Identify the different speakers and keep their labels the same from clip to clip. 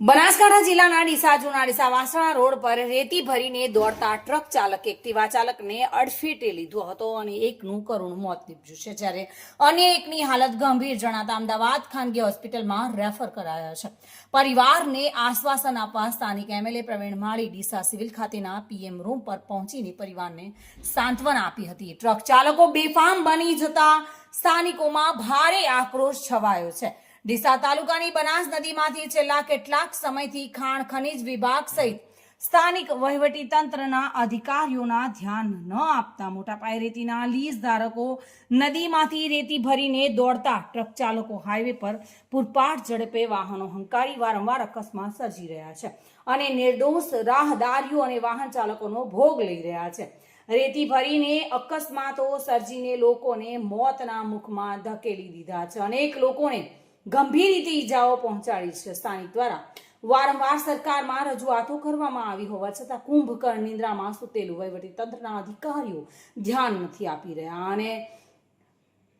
Speaker 1: બનાસકાંઠા જિલ્લાના ડીસા જૂના વાસણા રોડ પર રેતી ભરીને દોડતા ટ્રક ચાલક, એક્ટિવા ચાલકને અડફેટે લીધો હતો અને એકનું કરુણ મોત નીપજ્યું છે. જ્યારે અન્ય એકની હાલત ગંભીર જણાતા અમદાવાદ ખાનગી હોસ્પિટલમાં રેફર કરાયા છે. પરિવારને આશ્વાસન આપવા સ્થાનિક એમએલએ પ્રવીણ માળી ડીસા સિવિલ ખાતેના પીએમ રૂમ પર પહોંચીને પરિવારને સાંત્વના આપી હતી. ટ્રક ચાલકો બેફામ બની જતા સ્થાનિકોમાં ભારે આક્રોશ છવાયો છે. ડીસા તાલુકાની બનાસ નદીમાંથી છેલ્લા કેટલાક સમયથી ખાણ ખનીજ વિભાગ સહિત સ્થાનિક વહીવટી તંત્રના અધિકારીઓના ધ્યાન ન આપતા મોટા પાયે રેતીના લીઝ ધારકો નદીમાંથી રેતી ભરીને દોડતા ટ્રક ચાલકો હાઈવે પર પૂરપાટ ઝડપે વાહનો હંકારી વારંવાર અકસ્માત સર્જી રહ્યા છે અને નિર્દોષ રાહદારીઓ અને વાહન ચાલકોનો ભોગ લઈ રહ્યા છે. રેતી ભરીને અકસ્માતો સર્જીને લોકોને મોતના મુખમાં ધકેલી દીધા છે. અનેક લોકોને ગંભીર રીતે ઈજાઓ પહોંચાડી છે સ્થાનિક દ્વારા. વારંવાર સરકારમાં રજૂઆતો કરવામાં આવી હોવા છતાં કુંભકર્ણ નિંદ્રામાં સુતેલું વહીવટી તંત્રના અધિકારીઓ ધ્યાન નથી આપી રહ્યા અને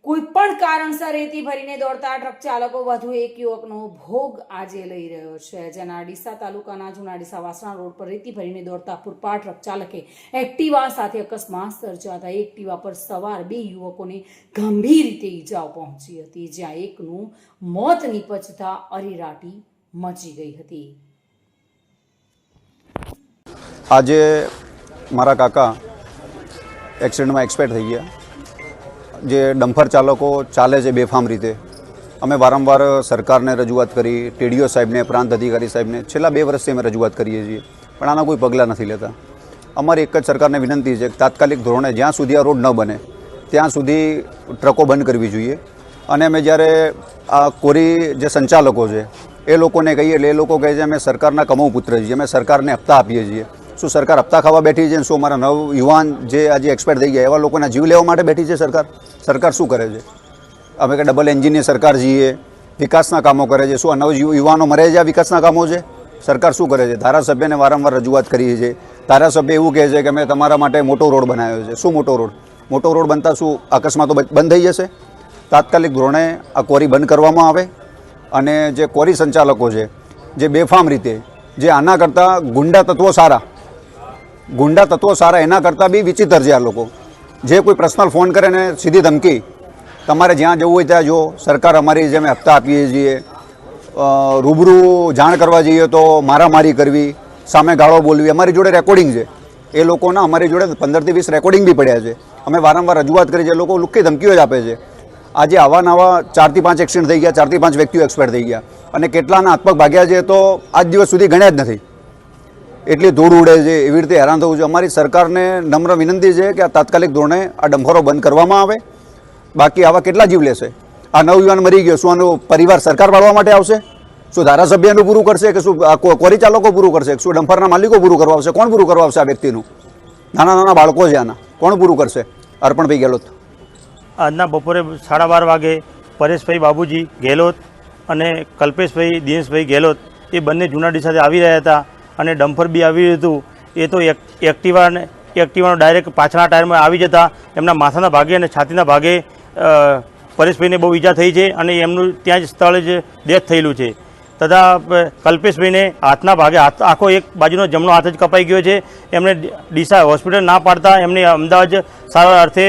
Speaker 1: કોઈ પણ કારણસર રેતી ભરીને દોડતા ટ્રક ચાલકો વધુ એક યુવકનો ભોગ આજે લઈ રહ્યો છે. જેના ડીસા તાલુકાના જૂના ડીસા વાસણા રોડ પર રેતી ભરીને દોડતા પૂરપા ટ્રક ચાલકે એક્ટિવા સાથે અકસ્માત સર્જાતા એક્ટિવા પર સવાર બે યુવકોને ગંભીર રીતે ઈજાઓ પહોંચી હતી, જ્યાં એકનું મોત નીપજતા અરેરાટી મચી ગઈ હતી.
Speaker 2: આજે મારા કાકા એક્સિડન્ટમાં એક્સપાયર થઈ ગયા. જે ડમ્ફર ચાલકો ચાલે છે બેફામ રીતે, અમે વારંવાર સરકારને રજૂઆત કરી, ટીડીઓ સાહેબને, પ્રાંત અધિકારી સાહેબને, છેલ્લા બે વર્ષથી અમે રજૂઆત કરીએ છીએ, પણ આના કોઈ પગલાં નથી લેતા. અમારી એક જ સરકારને વિનંતી છે કે તાત્કાલિક ધોરણે જ્યાં સુધી આ રોડ ન બને, ત્યાં સુધી ટ્રકો બંધ કરવી જોઈએ. અને અમે જ્યારે આ કોરી જે સંચાલકો છે, એ લોકોને કહીએ એટલે એ લોકો કહે છે, અમે સરકારના કમાઉ પુત્ર છીએ, અમે સરકારને હપ્તા આપીએ છીએ. શું સરકાર હપ્તા ખાવા બેઠી છે શું અમારા નવ યુવાન જે આજે એક્સપાયર થઈ ગયા, એવા લોકોના જીવ લેવા માટે બેઠી છે સરકાર? સરકાર શું કરે છે? અમે કે ડબલ એન્જિનની સરકાર છીએ, વિકાસના કામો કરે છે. શું નવ યુવાનો મરે છે આ વિકાસના કામો છે? સરકાર શું કરે છે? ધારાસભ્યને વારંવાર રજૂઆત કરીએ છીએ. ધારાસભ્ય એવું કહે છે કે અમે તમારા માટે મોટો રોડ બનાવ્યો છે. શું મોટો રોડ? મોટો રોડ બનતા શું અકસ્માતો બંધ થઈ જશે? તાત્કાલિક ધોરણે આ કોરી બંધ કરવામાં આવે અને જે કોરી સંચાલકો છે, જે બેફામ રીતે, જે આના કરતાં ગુંડા તત્વો સારા, ગુંડા તત્વો સારા એના કરતાં બી વિચિત્ર છે આ લોકો. જે કોઈ પર્સનલ ફોન કરે ને સીધી ધમકી, તમારે જ્યાં જવું હોય ત્યાં જો સરકાર અમારી જે અમે હપ્તા આપીએ છીએ. રૂબરૂ જાણ કરવા જઈએ તો મારામારી કરવી, સામે ગાળો બોલવી, અમારી જોડે રેકોર્ડિંગ છે. એ લોકોના અમારી જોડે પંદરથી વીસ રેકોર્ડિંગ બી પડ્યા છે. અમે વારંવાર રજૂઆત કરી છે લોકો લુખ્ખી ધમકીઓ જ આપે છે. આજે આવા નવા ચારથી પાંચ એક્સિડન્ટ થઈ ગયા ચારથી પાંચ વ્યક્તિઓ એક્સપાયર થઈ ગયા. અને કેટલાના હાથપગ ભાગ્યા છે તો આજ દિવસ સુધી ગણ્યા જ નથી. એટલી ધૂળ ઉડે છે એવી રીતે હેરાન થવું છે. અમારી સરકારને નમ્ર વિનંતી છે કે આ તાત્કાલિક ધોરણે આ ડમ્ફરો બંધ કરવામાં આવે. બાકી આવા કેટલા જીવ લેશે? આ નવયુવાન મરી ગયો, શું આનો પરિવાર સરકાર પાડવા માટે આવશે? શું ધારાસભ્યનું પૂરું કરશે કે શું કોરી ચાલકો પૂરું કરશે? શું ડંફરના માલિકો પૂરું કરવા આવશે? કોણ પૂરું કરવા આવશે આ વ્યક્તિનું? નાના નાના બાળકો છે આના. કોણ પૂરું કરશે? અર્પણભાઈ ગેલોત.
Speaker 3: આજના બપોરે સાડા બાર વાગે પરેશભાઈ બાબુજી ગેહલોત અને કલ્પેશભાઈ દિનેશભાઈ ગેહલોત એ બંને જૂના સાથે આવી રહ્યા હતા. અને ડમ્ફર બી આવી રહ્યું હતું. એ તો એક એક્ટિવાને એક્ટિવાનો ડાયરેક્ટ પાછળના ટાયરમાં આવી જતા એમના માથાના ભાગે અને છાતીના ભાગે પરેશભાઈને બહુ ઈજા થઈ છે અને એમનું ત્યાં જ સ્થળે જ ડેથ થયેલું છે. તથા કલ્પેશભાઈને હાથના ભાગે હાથ આખો એક બાજુનો જમણો હાથ જ કપાઈ ગયો છે. એમને ડીસા હોસ્પિટલ ના પાડતા એમને અમદાવાદ સારવાર અર્થે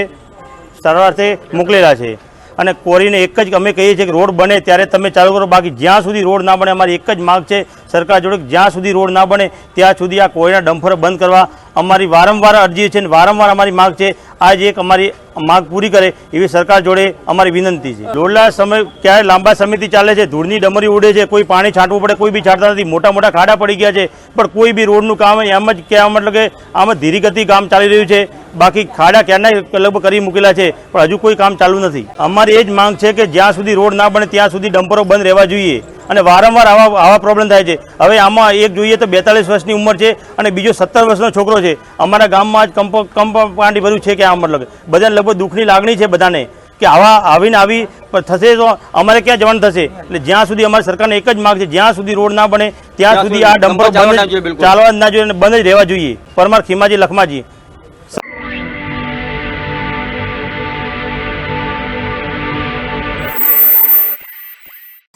Speaker 3: સારવાર અર્થે મોકલેલા છે. અને કોરીને એક જ અમે કહીએ છીએ કે રોડ બને ત્યારે તમે ચાલુ કરો. બાકી જ્યાં સુધી રોડ ના બને અમારી એક જ માગ છે સરકાર જોડે જ્યાં સુધી રોડ ના બને ત્યાં સુધી આ કોરીના ડમ્ફર બંધ કરવા. અમારી વારંવાર અરજી છે અને વારંવાર અમારી માગ છે. આજ એક અમારી માગ પૂરી કરે એવી સરકાર જોડે અમારી વિનંતી છે. ડોડલા સમય ક્યારે લાંબા સમયથી ચાલે છે. ધૂળની ડમરી ઉડે છે. કોઈ પાણી છાંટવું પડે, કોઈ બી છાંટતા નથી. મોટા મોટા ખાડા પડી ગયા છે. પણ કોઈ બી રોડનું કામ એમ જ કહેવા મતલબ કે આમાં ધીરી ગતિ કામ ચાલી રહ્યું છે. બાકી ખાડા ક્યારના લગભગ કરી મૂકેલા છે પણ હજુ કોઈ કામ ચાલુ નથી. અમારી એ જ માંગ છે કે જ્યાં સુધી રોડ ના બને ત્યાં સુધી ડમ્પરો બંધ રહેવા જોઈએ અને વારંવાર આવા આવા પ્રોબ્લેમ થાય છે. હવે આમાં એક જોઈએ તો બેતાલીસ વર્ષની ઉંમર છે અને બીજો સત્તર વર્ષનો છોકરો છે. અમારા ગામમાં જ કંપ કંપ પાણી બધું છે કે આ મતલબ. બધાને લગભગ દુઃખની લાગણી છે બધાને કે આવા આવીને આવી પણ થશે તો અમારે ક્યાં જવાનું થશે? એટલે જ્યાં સુધી અમારી સરકારને એક જ માગ છે જ્યાં સુધી રોડ ના બને ત્યાં સુધી આ ડમ્પરો ચાલવા જ ના જોઈએ અને બંધ જ રહેવા જોઈએ. પરમાર ખીમાજી લખમાજી.